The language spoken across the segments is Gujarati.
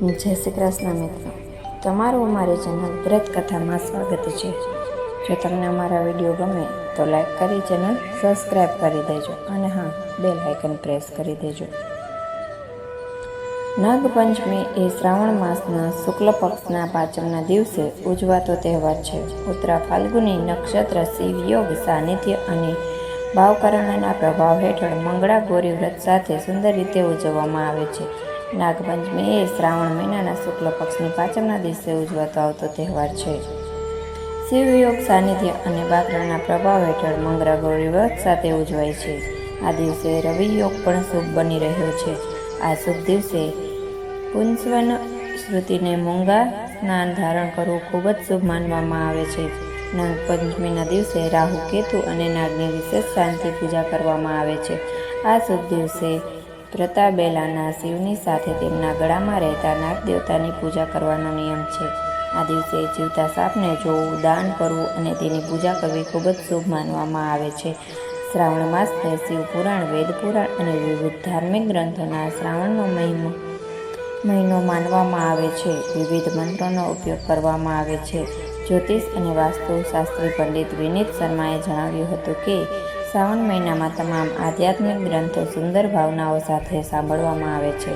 જય શ્રી કૃષ્ણ મિત્રો. તમારું અમારી ચેનલ વ્રત કથામાં સ્વાગત છે. જો તમને અમારા વીડિયો ગમે તો લાઈક કરી ચેનલ સબસ્ક્રાઈબ કરી દેજો અને હા બેલ આઇકન પ્રેસ કરી દેજો. નાગપંચમી એ શ્રાવણ માસના શુક્લ પક્ષના પાંચમના દિવસે ઉજવાતો તહેવાર છે. ઉત્તરા ફાલ્ગુની નક્ષત્ર શિવ, યોગ, સાનિધ્ય અને ભાવકરણના પ્રભાવ હેઠળ મંગળા ગોરી વ્રત સાથે સુંદર રીતે ઉજવવામાં આવે છે. નાગપંચમી એ શ્રાવણ મહિનાના શુક્લ પક્ષની પાંચમના દિવસે ઉજવાતો આવતો તહેવાર છે. શિવયોગ સાનિધ્ય અને બાકરાના પ્રભાવ હેઠળ મંગળા ગૌરી વ્રત સાથે ઉજવાય છે. આ દિવસે રવિ યોગ પણ શુભ બની રહ્યો છે. આ શુભ દિવસે પુંસવન શ્રુતિને મૂંગા સ્નાન ધારણ કરવું ખૂબ જ શુભ માનવામાં આવે છે. નાગપંચમીના દિવસે રાહુ, કેતુ અને નાગની વિશેષ શાંતિ પૂજા કરવામાં આવે છે. આ શુભ દિવસે પ્રતાબેલાના શિવની સાથે તેમના ગળામાં રહેતા નાગદેવતાની પૂજા કરવાનો નિયમ છે. આ દિવસે જીવતા સાપને જોવું, દાન કરવું અને તેની પૂજા કરવી ખૂબ જ શુભ માનવામાં આવે છે. શ્રાવણ માસને શિવ પુરાણ, વેદ અને વિવિધ ધાર્મિક ગ્રંથોના શ્રાવણનો મહિમો, મહિનો માનવામાં આવે છે. વિવિધ મંત્રોનો ઉપયોગ કરવામાં આવે છે. જ્યોતિષ અને વાસ્તુશાસ્ત્રી પંડિત વિનીત શર્માએ જણાવ્યું હતું કે શ્રાવણ મહિનામાં તમામ આધ્યાત્મિક ગ્રંથો સુંદર ભાવનાઓ સાથે સાંભળવામાં આવે છે.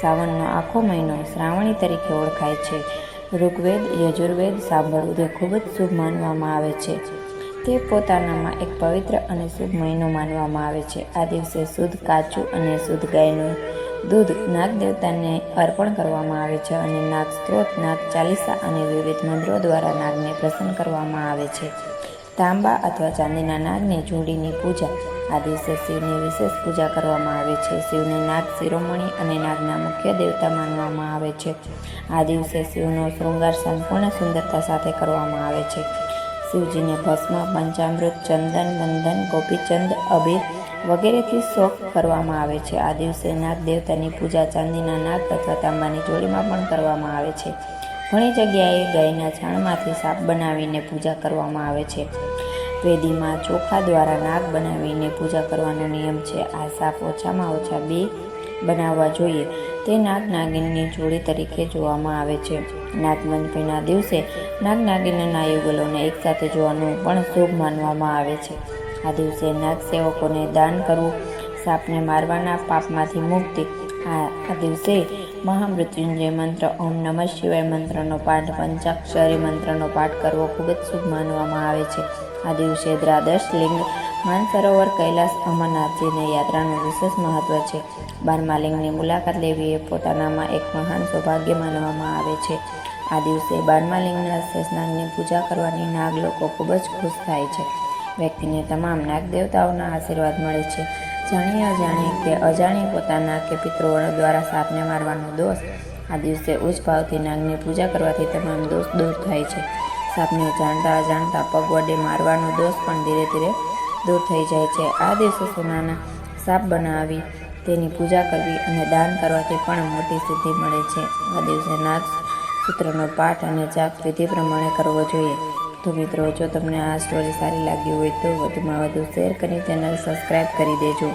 શ્રાવણનો આખો મહિનો શ્રાવણી તરીકે ઓળખાય છે. ઋગ્વેદ, યજુર્વેદ સાંભળવું તે ખૂબ જ શુભ માનવામાં આવે છે. તે પોતાનામાં એક પવિત્ર અને શુભ મહિનો માનવામાં આવે છે. આ દિવસે શુદ્ધ કાચું અને શુદ્ધ ગાયનું દૂધ નાગ દેવતાને અર્પણ કરવામાં આવે છે અને નાગ સ્ત્રોત નાગ ચાલીસા અને વિવિધ મંત્રો દ્વારા નાગને પ્રસન્ન કરવામાં આવે છે. તાંબા અથવા ચાંદીના નાગની જોડીની પૂજા. આ દિવસે શિવની વિશેષ પૂજા કરવામાં આવે છે. શિવને નાગ શિરોમણી અને નાગના મુખ્ય દેવતા માનવામાં આવે છે. આ દિવસે શિવનો શૃંગાર સંપૂર્ણ સુંદરતા સાથે કરવામાં આવે છે. શિવજીને ભસ્મ, પંચામૃત, ચંદન બંધન ગોપીચંદ, અબીર વગેરેથી શોખ કરવામાં આવે છે. આ દિવસે નાગ દેવતાની પૂજા ચાંદીના નાગ અથવા તાંબાની જોડીમાં પણ કરવામાં આવે છે. ઘણી જગ્યાએ ગાયના છાણમાંથી સાપ બનાવીને પૂજા કરવામાં આવે છે. વેદીમાં ચોખા દ્વારા નાગ બનાવીને પૂજા કરવાનો નિયમ છે. આ સાપ ઓછામાં ઓછા બે બનાવવા જોઈએ. તે નાગ નાગિનની જોડી તરીકે જોવામાં આવે છે. નાગપંચમીના દિવસે નાગ નાગિનના યુગલોને એકસાથે જોવાનું પણ શુભ માનવામાં આવે છે. આ દિવસે નાગ સેવકોને દાન કરવું સાપને મારવાના પાપમાંથી મુક્તિ. આ આ દિવસે મહામૃત્યુંજય મંત્ર, ઓમ નમઃ શિવાય મંત્રનો પાઠ, પંચાક્ષરી મંત્રનો પાઠ કરવો ખૂબ જ શુભ માનવામાં આવે છે. આ દિવસે દ્વાદશ લિંગ માનસરોવર કૈલાસ અમરનાથજીની યાત્રાનું વિશેષ મહત્વ છે. બારમા લિંગની મુલાકાત લેવી એ પોતાનામાં એક મહાન સૌભાગ્ય માનવામાં આવે છે. આ દિવસે બારમા લિંગના સ્નાનની પૂજા કરવાની નાગ લોકો ખૂબ જ ખુશ થાય છે. વ્યક્તિને તમામ નાગ દેવતાઓના આશીર્વાદ મળે છે. જાણી અજાણી કે અજાણી પોતાના કે પિતૃઓ દ્વારા સાપને મારવાનો દોષ, આ દિવસે ઉચ્ચ ભાવથી નાગની પૂજા કરવાથી તમામ દોષ દૂર થાય છે. સાપને જાણતા અજાણતા પગ વડે મારવાનો દોષ પણ ધીરે ધીરે દૂર થઈ જાય છે. આ દિવસે સોનાના સાપ બનાવી તેની પૂજા કરવી અને દાન કરવાથી પણ મોટી સિદ્ધિ મળે છે. આ દિવસે નાગ સૂત્રનો પાઠ અને જાપ વિધિ પ્રમાણે કરવો જોઈએ. તો મિત્રો, જો તમને આ સ્ટોરી સારી લાગી હોય તો વધુમાં વધુ શેર કરી ચેનલ સબસ્ક્રાઈબ કરી દેજો.